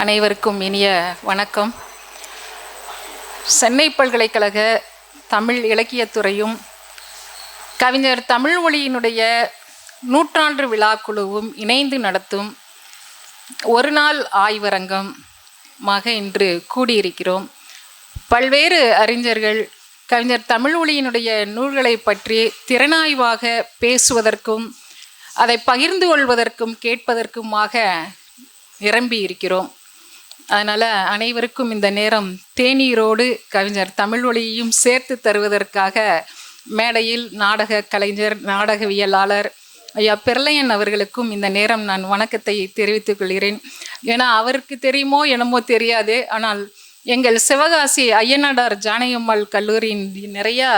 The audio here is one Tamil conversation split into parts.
அனைவருக்கும் இனிய வணக்கம். சென்னை பல்கலைக்கழக தமிழ் இலக்கியத்துறையும் கவிஞர் தமிழ்மொழியினுடைய நூற்றாண்டு விழாக்குழுவும் இணைந்து நடத்தும் ஒரு நாள் ஆய்வரங்கம் மாக இன்று கூடியிருக்கிறோம். பல்வேறு அறிஞர்கள் கவிஞர் தமிழ் தமிழ்மொழியினுடைய நூல்களை பற்றி திறனாய்வாக பேசுவதற்கும் அதை பகிர்ந்து கொள்வதற்கும் கேட்பதற்குமாக நிரம்பி இருக்கிறோம் அதனால் அனைவருக்கும் இந்த நேரம் தேநீரோடு கவிஞர் தமிழ்மொழியையும் சேர்த்து தருவதற்காக மேடையில் நாடக கலைஞர் நாடகவியலாளர் ஐயா பெர்லையன் அவர்களுக்கும் இந்த நேரம் நான் வணக்கத்தை தெரிவித்துக் கொள்கிறேன். ஏன்னா அவருக்கு தெரியுமோ என்னமோ தெரியாது. ஆனால் எங்கள் சிவகாசி ஐயனாடார் ஜானகியம்மாள் கல்லூரியின் நிறையா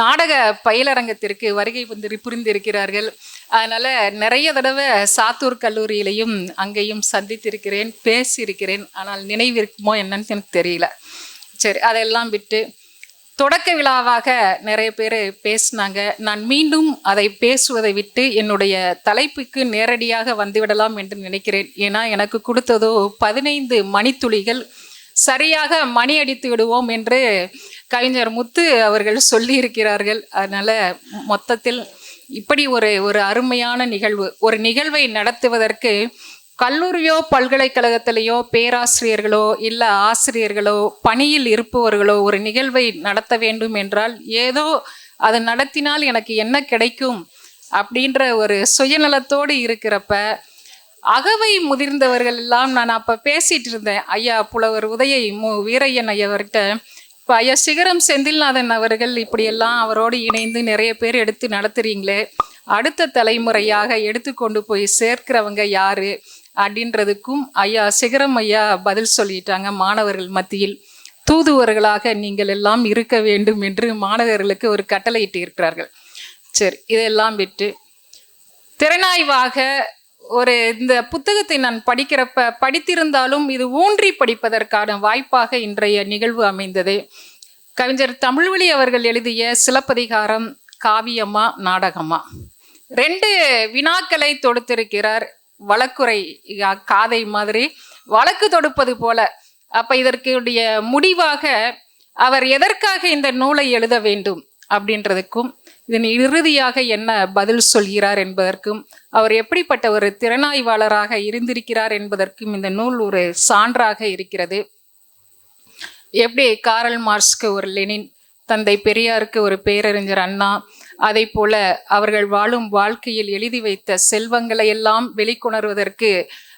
நாடக பயிலரங்கத்திற்கு வருகை வந்து புரிந்திருக்கிறார்கள். அதனால் நிறைய தடவை சாத்தூர் கல்லூரியிலையும் அங்கேயும் சந்தித்திருக்கிறேன் பேசியிருக்கிறேன். ஆனால் நினைவிருக்குமோ என்னன்னு எனக்கு தெரியல. சரி அதெல்லாம் விட்டு தொடக்க விழாவாக நிறைய பேர் பேசினாங்க. நான் மீண்டும் அதை பேசுவதை விட்டு என்னுடைய தலைப்புக்கு நேரடியாக வந்துவிடலாம் என்று நினைக்கிறேன். ஏன்னா எனக்கு கொடுத்ததோ பதினைந்து மணித்துளிகள். சரியாக மணி அடித்து விடுவோம் என்று கவிஞர் முத்து அவர்கள் சொல்லியிருக்கிறார்கள். அதனால் மொத்தத்தில் இப்படி ஒரு ஒரு அருமையான நிகழ்வு. ஒரு நிகழ்வை நடத்துவதற்கு கல்லூரியோ பல்கலைக்கழகத்திலேயோ பேராசிரியர்களோ இல்லை ஆசிரியர்களோ பணியில் இருப்பவர்களோ ஒரு நிகழ்வை நடத்த வேண்டும் என்றால் ஏதோ அது நடத்தினால் எனக்கு என்ன கிடைக்கும் அப்படின்ற ஒரு சுயநலத்தோடு இருக்கிறப்ப அகவை முதிர்ந்தவர்கள் எல்லாம் நான் அப்போ பேசிகிட்டு இருந்தேன். ஐயா புலவர் உதயை மு. வீரையன் ஐயவர்கிட்ட இப்போ ஐயா சிகரம் செந்தில்நாதன் அவர்கள் இப்படியெல்லாம் அவரோடு இணைந்து நிறைய பேர் எடுத்து நடத்துறீங்களே அடுத்த தலைமுறையாக எடுத்து கொண்டு போய் சேர்க்கிறவங்க யாரு அப்படின்றதுக்கும் ஐயா சிகரம் ஐயா பதில் சொல்லிட்டாங்க மாணவர்கள் மத்தியில். தூதுவர்களாக நீங்கள் எல்லாம் இருக்க வேண்டும் என்று மாணவர்களுக்கு ஒரு கட்டளையிட்டு இருக்கிறார்கள் சரி இதெல்லாம் விட்டு. திறனாய்வாக ஒரு இந்த புத்தகத்தை நான் படிக்கிறப்ப படித்திருந்தாலும் இது ஊன்றி படிப்பதற்கான வாய்ப்பாக இன்றைய நிகழ்வு அமைந்தது. கவிஞர் தமிழ்வழி அவர்கள் எழுதிய சிலப்பதிகாரம் காவியமா நாடகமா ரெண்டு வினாக்களை தொடுத்திருக்கிறார் வழக்குரை காதை மாதிரி. வழக்கு தொடுப்பது போல. அப்ப இதற்குடைய முடிவாக அவர் எதற்காக இந்த நூலை எழுத வேண்டும் அப்படின்றதுக்கும் இதன் இறுதியாக என்ன பதில் சொல்கிறார் என்பதற்கும் அவர் எப்படிப்பட்ட ஒரு திறனாய்வாளராக இருந்திருக்கிறார் என்பதற்கும் இந்த நூல் ஒரு சான்றாக இருக்கிறது. எப்படி காரல் மார்க்ஸ்க்கு ஒரு லெனின் தந்தை பெரியாருக்கு ஒரு பேரறிஞர் அண்ணா அதை போல அவர்கள் வாழும் வாழ்க்கையில் எழுதி வைத்த செல்வங்களை எல்லாம் வெளிக்கொணர்வதற்கு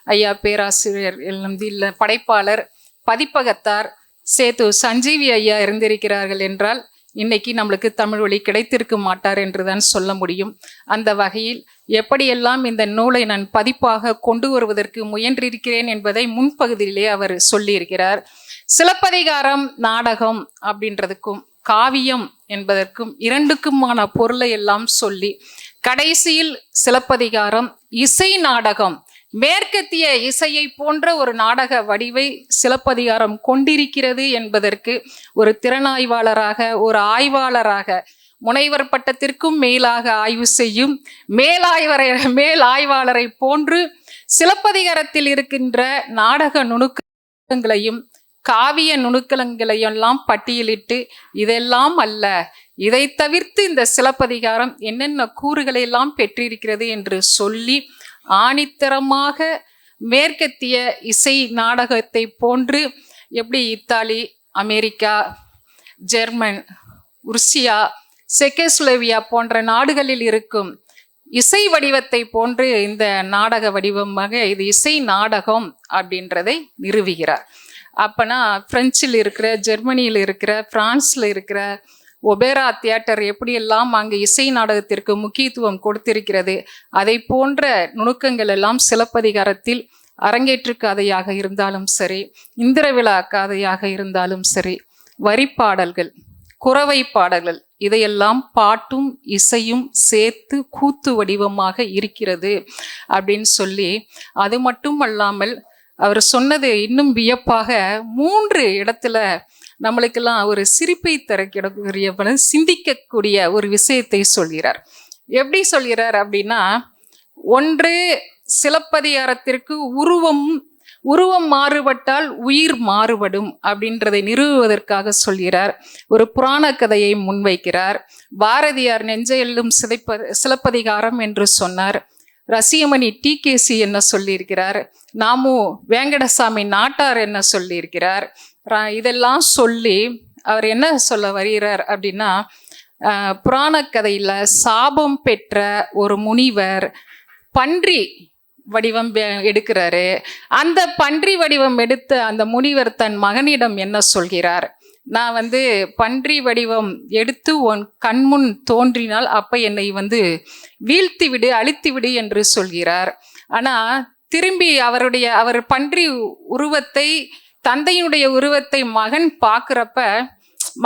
ஐயா பேராசிரியர் படைப்பாளர் பதிப்பகத்தார் சேத்து சஞ்சீவி ஐயா இருந்திருக்கிறார்கள் என்றால் இன்னைக்கு நம்மளுக்கு தமிழ் வழி கிடைத்திருக்க மாட்டார் என்றுதான் சொல்ல முடியும். அந்த வகையில் எப்படியெல்லாம் இந்த நூலை நான் பதிப்பாக கொண்டு வருவதற்கு முயன்றிருக்கிறேன் என்பதை முன்பகுதியிலே அவர் சொல்லியிருக்கிறார். சிலப்பதிகாரம் நாடகம் அப்படின்றதுக்கும் காவியம் என்பதற்கும் இரண்டுக்குமான பொருளை எல்லாம் சொல்லி கடைசியில் சிலப்பதிகாரம் இசை நாடகம் மேற்கத்திய இசையை போன்ற ஒரு நாடக வடிவை சிலப்பதிகாரம் கொண்டிருக்கிறது என்பதற்கு ஒரு திறனாய்வாளராக ஒரு ஆய்வாளராக முனைவர் பட்டத்திற்கும் மேலாக ஆய்வு செய்யும் மேலாய்வரை மேல் ஆய்வாளரை போன்று சிலப்பதிகாரத்தில் இருக்கின்ற நாடக நுணுக்கங்களையும் காவிய நுணுக்கங்களையும் எல்லாம் பட்டியலிட்டு இதெல்லாம் அல்ல. இதை தவிர்த்து இந்த சிலப்பதிகாரம் என்னென்ன கூறுகளை எல்லாம் பெற்றிருக்கிறது என்று சொல்லி ஆணித்தரமாக மேற்கத்திய இசை நாடகத்தை போன்று எப்படி இத்தாலி அமெரிக்கா ஜெர்மன் உருசியா செக்கோஸ்லோவியா போன்ற நாடுகளில் இருக்கும் இசை வடிவத்தை போன்று இந்த நாடக வடிவமாக இது இசை நாடகம் அப்படின்றதை நிறுவுகிறார். அப்பனா பிரெஞ்சில் இருக்கிற ஜெர்மனியில் இருக்கிற பிரான்ஸில் இருக்கிற ஒபேரா தியேட்டர் எப்படியெல்லாம் அங்கு இசை நாடகத்திற்கு முக்கியத்துவம் கொடுத்திருக்கிறது அதை போன்ற நுணுக்கங்கள் எல்லாம் சிலப்பதிகாரத்தில் அரங்கேற்று கதையாக இருந்தாலும் சரி இந்திர விழா கதையாக இருந்தாலும் சரி வரிப்பாடல்கள் குறவை பாடல்கள் இதையெல்லாம் பாட்டும் இசையும் சேர்த்து கூத்து வடிவமாக இருக்கிறது அப்படின்னு சொல்லி அது மட்டும் அல்லாமல் அவர் சொன்னது இன்னும் வியப்பாக மூன்று இடத்துல நம்மளுக்கெல்லாம் ஒரு சிரிப்பை தரக்கூடிய சிந்திக்கக்கூடிய ஒரு விஷயத்தை சொல்கிறார். எப்படி சொல்கிறார் அப்படின்னா ஒன்று சிலப்பதிகாரத்திற்கு உருவம் உருவம் மாறுபட்டால் உயிர் மாறுபடும் அப்படின்றதை நிறுவுவதற்காக சொல்கிறார். ஒரு புராண கதையை முன்வைக்கிறார். பாரதியார் நெஞ்சையெல்லும் சிதைப்ப சிலப்பதிகாரம் என்று சொன்னார். ரசியமணி டிகேசி என்ன சொல்லியிருக்கிறார்? நாமு வேங்கடசாமி நாட்டார் என்ன சொல்லியிருக்கிறார்? இதெல்லாம் சொல்லி அவர் என்ன சொல்ல வருகிறார் அப்படின்னா புராண புராணக் சாபம் பெற்ற ஒரு முனிவர் பன்றி வடிவம் வெ- எடுக்கிறாரு. அந்த பன்றி வடிவம் எடுத்த அந்த முனிவர் தன் மகனிடம் என்ன சொல்கிறார்? நான் வந்து பன்றி வடிவம் எடுத்து உன் கண்முன் தோன்றினால் அப்ப என்னை வந்து வீழ்த்தி விடு அழித்து விடு என்று சொல்கிறார். ஆனா திரும்பி அவருடைய அவர் பன்றி உருவத்தை தந்தையினுடைய உருவத்தை மகன் பார்க்குறப்ப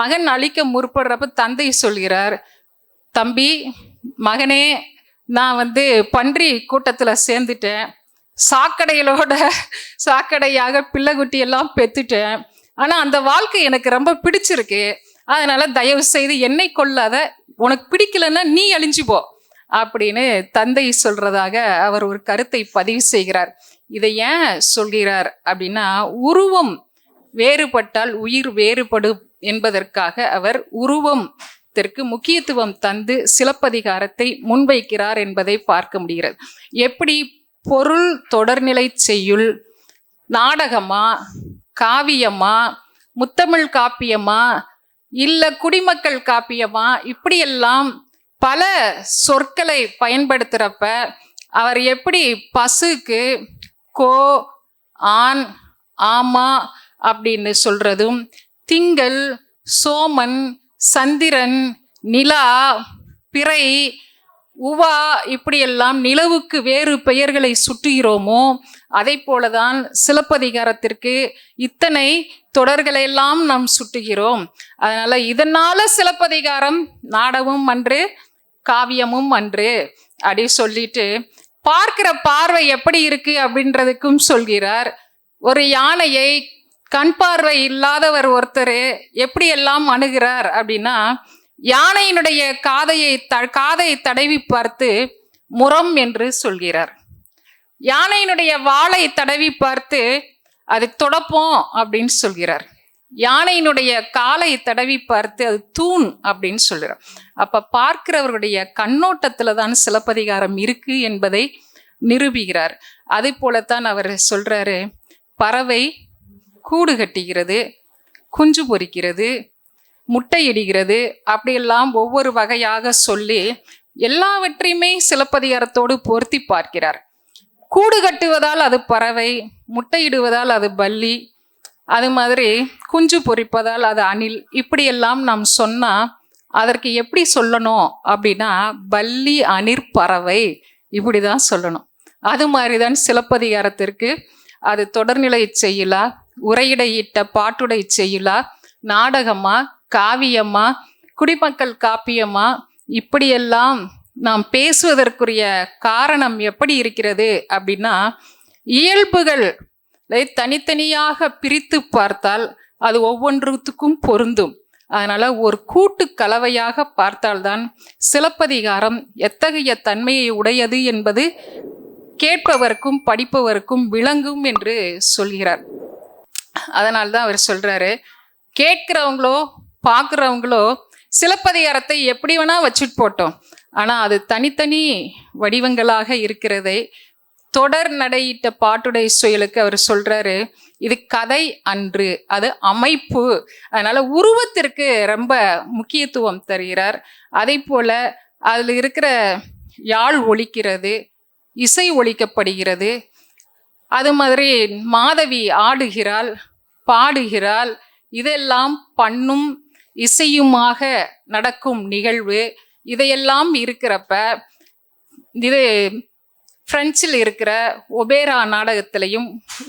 மகன் அழிக்க முற்படுறப்ப தந்தை சொல்கிறார் தம்பி மகனே நான் வந்து பன்றி கூட்டத்தில் சேர்ந்துட்டேன். சாக்கடைகளோட சாக்கடையாக பிள்ளைக்குட்டி எல்லாம் பெத்துட்டேன். ஆனால் அந்த வாழ்க்கை எனக்கு ரொம்ப பிடிச்சிருக்கு. அதனால தயவு செய்து என்னை கொள்ளாத உனக்கு பிடிக்கலன்னா நீ அழிஞ்சு போ. அப்படின்னு தந்தை சொல்றதாக அவர் ஒரு கருத்தை பதிவு செய்கிறார். இதை ஏன் சொல்கிறார் அப்படின்னா உருவம் வேறுபட்டால் உயிர் வேறுபடும் என்பதற்காக அவர் உருவத்திற்கு முக்கியத்துவம் தந்து சிலப்பதிகாரத்தை முன்வைக்கிறார் என்பதை பார்க்க முடிகிறது. எப்படி பொருள் தொடர்நிலை செய்யுள் நாடகமா காவியமா முத்தமிழ் காப்பியமா இல்ல குடிமக்கள் காப்பியமா இப்படியெல்லாம் பல சொற்களை பயன்படுத்துகிறப்ப அவர் எப்படி பசுக்கு கோ ஆண் ஆமா அப்படின்னு சொல்றதும் திங்கள் சோமன் சந்திரன் நிலா பிறை உவா இப்படியெல்லாம் நிலவுக்கு வேறு பெயர்களை சுட்டுகிறோமோ அதை போலதான் சிலப்பதிகாரத்திற்கு இத்தனை தொடர்களெல்லாம் நாம் சுட்டுகிறோம் அதனால இதனால சிலப்பதிகாரம் நாடகமும் அன்று காவியமும் அன்று அப்படி சொல்லிட்டு பார்க்கிற பார்வை எப்படி இருக்கு அப்படின்றதுக்கும் சொல்கிறார். ஒரு யானையை கண் பார்வை இல்லாதவர் ஒருத்தர் எப்படியெல்லாம் அணுகிறார் அப்படின்னா யானையினுடைய காதையை த காதை தடவி பார்த்து முரம் என்று சொல்கிறார். யானையினுடைய வாளை தடவி பார்த்து அது தொடப்போம் அப்படின்னு சொல்கிறார். யானையினுடைய காலை தடவி பார்த்து அது தூண் அப்படின்னு சொல்கிறார் அப்ப பார்க்கிறவருடைய கண்ணோட்டத்துல தான் சிலப்பதிகாரம் இருக்கு என்பதை நிரூபிக்கிறார். அதே போலத்தான் அவர் சொல்றாரு பறவை கூடு கட்டுகிறது குஞ்சு பொரிக்கிறது முட்டையிடுகிறது அப்படியெல்லாம் ஒவ்வொரு வகையாக சொல்லி எல்லாவற்றையுமே சிலப்பதிகாரத்தோடு பொருத்தி பார்க்கிறார். கூடு கட்டுவதால் அது பறவை முட்டையிடுவதால் அது பல்லி அது மாதிரி குஞ்சு பொரிப்பதால் அது அணில். இப்படியெல்லாம் நாம் சொன்னால் அதற்கு எப்படி சொல்லணும் அப்படின்னா பல்லி அணிற் பறவை இப்படிதான் சொல்லணும். அது மாதிரி தான் சிலப்பதிகாரத்திற்கு அது தொடர்நிலை செய்யலா உரையிடையிட்ட பாட்டுடை செய்யலா நாடகமா? காவியமா? குடிமக்கள் காப்பியமா? இப்படியெல்லாம் நாம் பேசுவதற்குரிய காரணம் எப்படி இருக்கிறது அப்படின்னா இயல்புகள் தனித்தனியாக பிரித்து பார்த்தால் அது ஒவ்வொன்றுத்துக்கும் பொருந்தும். அதனால் ஒரு கூட்டு கலவையாக பார்த்தால்தான் சிலப்பதிகாரம் எத்தகைய தன்மையை உடையது என்பது கேட்பவருக்கும் படிப்பவருக்கும் விளங்கும் என்று சொல்கிறார். அதனால்தான் அவர் சொல்கிறாரு கேட்கிறவங்களோ பார்க்குறவங்களோ சிலப்பதிகாரத்தை எப்படி வேணால் வச்சுட்டு போட்டோம். ஆனால் அது தனித்தனி வடிவங்களாக இருக்கிறதை தொடர் நடையிட்ட பாட்டுடை சுயலுக்கு அவர் சொல்றாரு இது கதை அன்று அது அமைப்பு. அதனால உருவத்திற்கு ரொம்ப முக்கியத்துவம் தருகிறார். அதே போல அதில் இருக்கிற யாழ் ஒழிக்கிறது இசை ஒழிக்கப்படுகிறது அது மாதிரி மாதவி ஆடுகிறாள் பாடுகிறாள். இதெல்லாம் பண்ணும் இசையுமாக நடக்கும் நிகழ்வு. இதையெல்லாம் இருக்கிறப்ப இது பிரெஞ்சில் இருக்கிற ஒபேரா நாடகத்திலையும்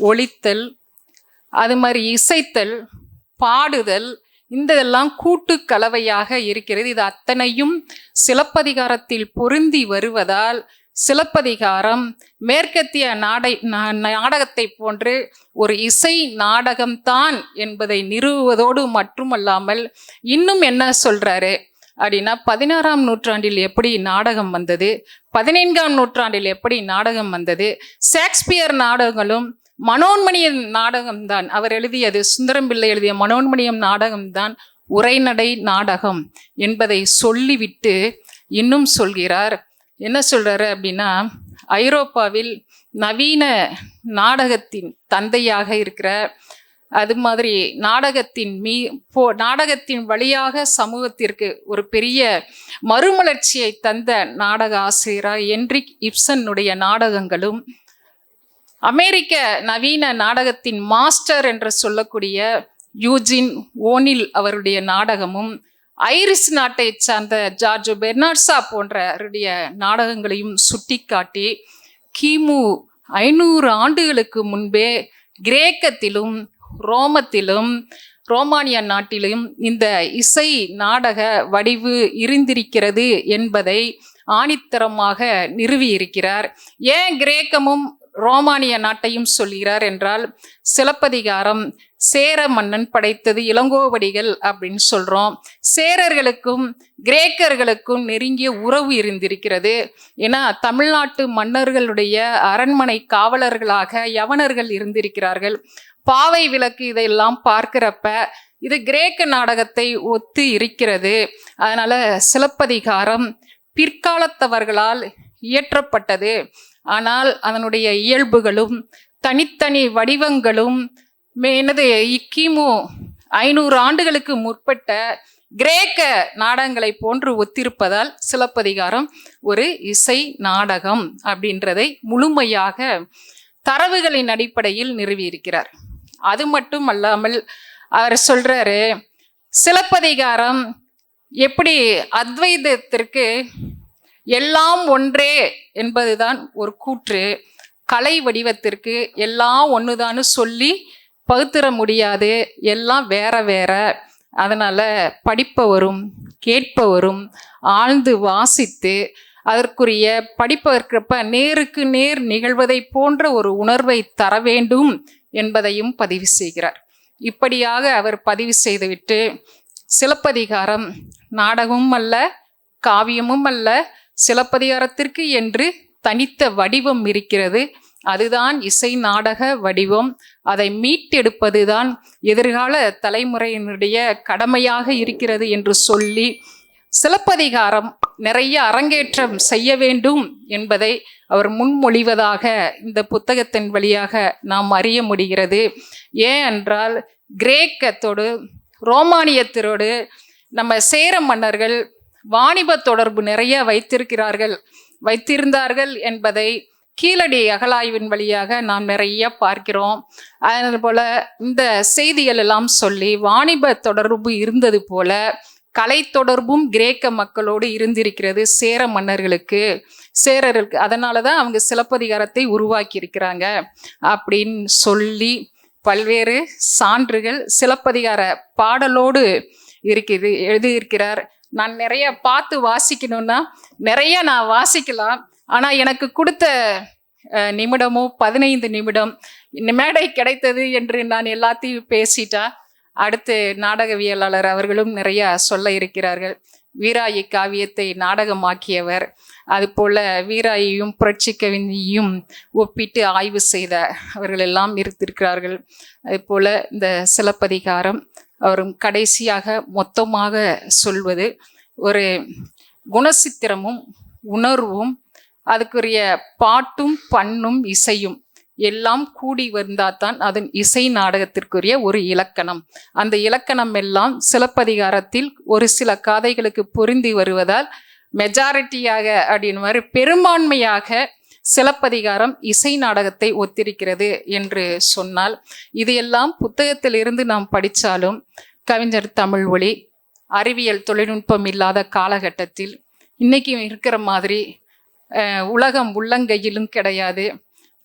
ஒழித்தல் அது மாதிரி இசைத்தல் பாடுதல் இந்த இதெல்லாம் கூட்டு கலவையாக இருக்கிறது. இது அத்தனையும் சிலப்பதிகாரத்தில் பொருந்தி வருவதால் சிலப்பதிகாரம் மேற்கத்திய நாடை நாடகத்தை போன்று ஒரு இசை நாடகம்தான் என்பதை நிறுவுவதோடு மட்டுமல்லாமல் இன்னும் என்ன சொல்றாரு? அப்படின்னா பதினாறாம் நூற்றாண்டில் எப்படி நாடகம் வந்தது? பதினைந்தாம் நூற்றாண்டில் எப்படி நாடகம் வந்தது? ஷேக்ஸ்பியர் நாடகங்களும் மனோன்மணியம் நாடகம்தான் அவர் எழுதியது சுந்தரம் பிள்ளை எழுதிய மனோன்மணியம் நாடகம்தான் உரைநடை நாடகம் என்பதை சொல்லிவிட்டு இன்னும் சொல்கிறார். என்ன சொல்றாரு அப்படின்னா ஐரோப்பாவில் நவீன நாடகத்தின் தந்தையாக இருக்கிற அது மாதிரி நாடகத்தின் மீ போ நாடகத்தின் வழியாக சமூகத்திற்கு ஒரு பெரிய மறுமலர்ச்சியை தந்த நாடக ஆசிரியராக என்ரிக் இப்சனுடைய நாடகங்களும் அமெரிக்க நவீன நாடகத்தின் மாஸ்டர் என்று சொல்லக்கூடிய யூஜின் ஓனில் அவருடைய நாடகமும் ஐரிஸ் நாட்டை சார்ந்த ஜார்ஜ் பெர்னாட்ஸா போன்றவருடைய நாடகங்களையும் சுட்டிக்காட்டி கிமு ஐநூறு ஆண்டுகளுக்கு முன்பே கிரேக்கத்திலும் ரோமத்திலும் ரோமானிய நாட்டிலும் இந்த இசை நாடக வடிவு இருந்திருக்கிறது என்பதை ஆணித்தரமாக நிறுவியிருக்கிறார். ஏன் கிரேக்கமும் ரோமானிய நாட்டையும் சொல்கிறார் என்றால் சிலப்பதிகாரம் சேர மன்னன் படைத்தது இளங்கோவடிகள் அப்படின்னு சொல்கிறோம் சேரர்களுக்கும் கிரேக்கர்களுக்கும் நெருங்கிய உறவு இருந்திருக்கிறது. ஏன்னா தமிழ்நாட்டு மன்னர்களுடைய அரண்மனை காவலர்களாக யவனர்கள் இருந்திருக்கிறார்கள். பாவை விளக்கு இதையெல்லாம் பார்க்கிறப்ப இது கிரேக்க நாடகத்தை ஒத்து இருக்கிறது. அதனால சிலப்பதிகாரம் பிற்காலத்தவர்களால் இயற்றப்பட்டது. ஆனால் அதனுடைய இயல்புகளும் தனித்தனி வடிவங்களும் மே- என்னது கிமு ஐநூறு ஆண்டுகளுக்கு முற்பட்ட கிரேக்க நாடகங்களை போன்று ஒத்திருப்பதால் சிலப்பதிகாரம் ஒரு இசை நாடகம் அப்படின்றதை முழுமையாக தரவுகளின் அடிப்படையில் நிறுவியிருக்கிறார். அது மட்டும் அல்லாமல் அவர் சொல்றாரு சிலப்பதிகாரம் எப்படி அத்வைதத்திற்கு எல்லாம் ஒன்றே என்பதுதான் ஒரு கூற்று கலை வடிவத்திற்கு எல்லாம் ஒன்றுதான்னு சொல்லி பகுத்துற முடியாது எல்லாம் வேற வேற. அதனால் படிப்பவரும் கேட்பவரும் ஆழ்ந்து வாசித்து அதற்குரிய படிப்பதற்கிறப்ப நேருக்கு நேர் நிகழ்வதை போன்ற ஒரு உணர்வை தர வேண்டும் என்பதையும் பதிவு செய்கிறார். இப்படியாக அவர் பதிவு செய்துவிட்டு சிலப்பதிகாரம் நாடகமும் அல்ல காவியமும் அல்ல சிலப்பதிகாரத்திற்கு என்று தனித்த வடிவம் இருக்கிறது. அதுதான் இசை நாடக வடிவம். அதை மீட்டெடுப்பதுதான் எதிர்கால தலைமுறையினுடைய கடமையாக இருக்கிறது என்று சொல்லி சிலப்பதிகாரம் நிறைய அரங்கேற்றம் செய்ய வேண்டும் என்பதை அவர் முன்மொழிவதாக இந்த புத்தகத்தின் வழியாக நாம் அறிய முடிகிறது. ஏன் என்றால் கிரேக்கத்தோடு ரோமானியத்தோடு நம்ம சேர மன்னர்கள் வாணிப தொடர்பு நிறைய வைத்திருக்கிறார்கள். வைத்திருந்தார்கள் என்பதை கீழடி அகலாய்வின் வழியாக நாம் நிறைய பார்க்கிறோம். அதே போல் இந்த செய்திகள் எல்லாம் சொல்லி வாணிப தொடர்பு இருந்தது போல கலை தொடர்பும் கிரேக்க மக்களோடு இருந்திருக்கிறது சேர மன்னர்களுக்கு சேரர்களுக்கு. அதனால தான் அவங்க சிலப்பதிகாரத்தை உருவாக்கி இருக்கிறாங்க அப்படின்னு சொல்லி பல்வேறு சான்றுகள் சிலப்பதிகார பாடலோடு இருக்குது எழுதியிருக்கிறார். நான் நிறைய பார்த்து வாசிக்கணும்னா நிறைய நான் வாசிக்கலாம். ஆனால் எனக்கு கொடுத்த நிமிடமோ பதினைந்து நிமிடம் இந்த மேடை கிடைத்தது என்று நான் எல்லாத்தையும் பேசிட்டா அடுத்து நாடகவியலாளர் அவர்களும் நிறைய சொல்ல இருக்கிறார்கள். வீராயி காவியத்தை நாடகமாக்கியவர். அதுபோல வீராயையும் புரட்சி கவிஞையும் ஒப்பிட்டு ஆய்வு செய்த அவர்கள் எல்லாம் இருந்திருக்கிறார்கள். அதுபோல இந்த சிலப்பதிகாரம் அவரும் கடைசியாக மொத்தமாக சொல்வது ஒரு குணசித்திரமும் உணர்வும் அதுக்குரிய பாட்டும் பண்ணும் இசையும் எல்லாம் கூடி வந்தால் தான் அதன் இசை நாடகத்திற்குரிய ஒரு இலக்கணம். அந்த இலக்கணம் எல்லாம் சிலப்பதிகாரத்தில் ஒரு சில காதைகளுக்கு பொருந்தி வருவதால் மெஜாரிட்டியாக அப்படின்னு மாதிரி பெரும்பான்மையாக சிலப்பதிகாரம் இசை நாடகத்தை ஒத்திருக்கிறது என்று சொன்னால் இது எல்லாம் புத்தகத்திலிருந்து நாம் படித்தாலும் கவிஞர் தமிழ் ஒளி அறிவியல் தொழில்நுட்பம் இல்லாத காலகட்டத்தில் இன்றைக்கி இருக்கிற மாதிரி உலகம் உள்ளங்கையிலும் கிடையாது.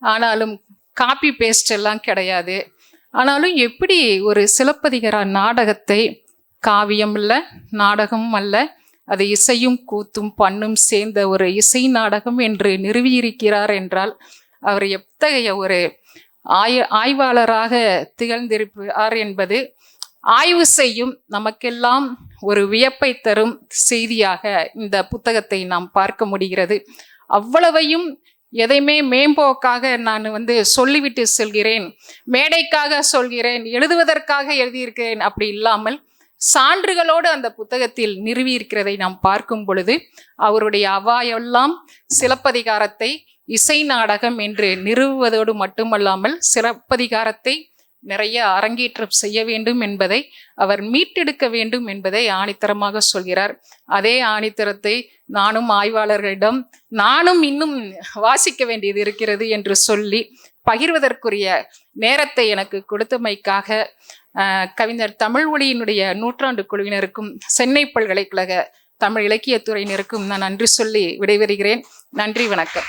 ஆனாலும் காப்பி பேஸ்ட் எல்லாம் கிடையாது. ஆனாலும் எப்படி ஒரு சிலப்பதிகார நாடகத்தை காவியம் அல்ல நாடகமும் அல்ல அது இசையும் கூத்தும் பண்ணும் சேர்ந்த ஒரு இசை நாடகம் என்று நிறுவியிருக்கிறார் என்றால் அவர் எத்தகைய ஒரு ஆய ஆய்வாளராக திகழ்ந்திருப்பார் என்பது ஆய்வு செய்யும் நமக்கெல்லாம் ஒரு வியப்பை தரும் செய்தியாக இந்த புத்தகத்தை நாம் பார்க்க முடிகிறது. அவ்வளவையும் எதையுமே மேம்போக்காக நான் வந்து சொல்லிவிட்டு செல்கிறேன். மேடைக்காக சொல்கிறேன். எழுதுவதற்காக எழுதியிருக்கிறேன் அப்படி இல்லாமல் சான்றுகளோடு அந்த புத்தகத்தில் நிறுவி இருக்கிறதை நாம் பார்க்கும் பொழுது அவருடைய அவாயெல்லாம் சிலப்பதிகாரத்தை இசை நாடகம் என்று நிறுவுவதோடு மட்டுமல்லாமல் சிலப்பதிகாரத்தை நிறைய அரங்கேற்றம் செய்ய வேண்டும் என்பதை அவர் மீட்டெடுக்க வேண்டும் என்பதை ஆணித்தரமாக சொல்கிறார். அதே ஆணித்தரத்தை நானும் ஆய்வாளர்களிடம் நானும் இன்னும் வாசிக்க வேண்டியது இருக்கிறது என்று சொல்லி பகிர்வதற்குரிய நேரத்தை எனக்கு கொடுத்தமைக்காக கவிஞர் தமிழ் ஒளியினுடைய நூற்றாண்டு குழுவினருக்கும் சென்னை பல்கலைக்கழக தமிழ் இலக்கியத்துறையினருக்கும் நான் நன்றி சொல்லி விடைபெறுகிறேன். நன்றி வணக்கம்.